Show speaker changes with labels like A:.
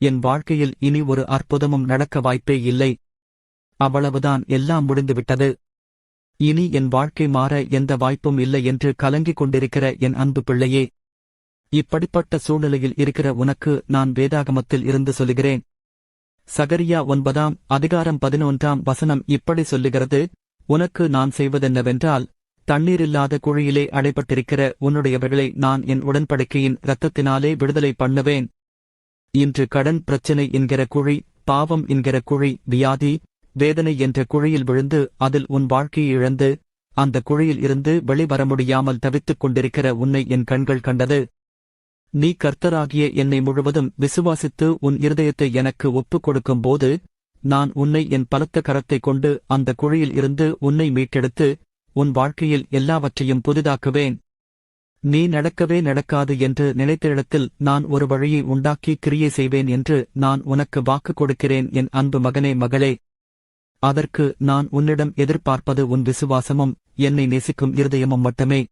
A: என் வாழ்க்கையில் இனி ஒரு அற்புதமும் நடக்க வாய்ப்பே இல்லை. அவ்வளவுதான் எல்லாம் முடிந்துவிட்டது. இனி என் வாழ்க்கை மாற எந்த வாய்ப்பும் இல்லை என்று கலங்கிக் கொண்டிருக்கிற என் அன்பு பிள்ளையே. இப்படிப்பட்ட சூழ்நிலையில் இருக்கிற உனக்கு நான் வேதாகமத்தில் இருந்து சொல்லுகிறேன். சகரியா ஒன்பதாம் அதிகாரம் பதினொன்றாம் வசனம் இப்படி சொல்லுகிறது உனக்கு நான் செய்வதென்னவென்றால் தண்ணீரில்லாத குழியிலே அடைபட்டிருக்கிற உன்னுடையவர்களை நான் என் உடன்படிக்கையின் இரத்தத்தினாலே விடுதலை பண்ணுவேன். இன்று கடன் பிரச்சினை என்கிற குழி பாவம் என்கிற குழி வியாதி வேதனை என்ற குழியில் விழுந்து அதில் உன் வாழ்க்கையை இழந்து அந்த குழியில் இருந்து வெளிவர முடியாமல் தவித்துக் கொண்டிருக்கிற உன்னை என் கண்கள் கண்டது. நீ கர்த்தராகிய என்னை முழுவதும் விசுவாசித்து உன் இருதயத்தை எனக்கு ஒப்புக் கொடுக்கும்போது நான் உன்னை என் பலத்த கரத்தைக் கொண்டு அந்த குழியில் இருந்து உன்னை மீட்டெடுத்து உன் வாழ்க்கையில் எல்லாவற்றையும் புதிதாக்குவேன். நீ நடக்கவே நடக்காது என்று நினைத்த இடத்தில் நான் ஒரு வழியை உண்டாக்கி கிரியை செய்வேன் என்று நான் உனக்கு வாக்கு கொடுக்கிறேன் என் அன்பு மகனே மகளே. அதற்கு நான் உன்னிடம் எதிர்பார்ப்பது உன் விசுவாசமும் என்னை நேசிக்கும் இருதயமும் மட்டுமே.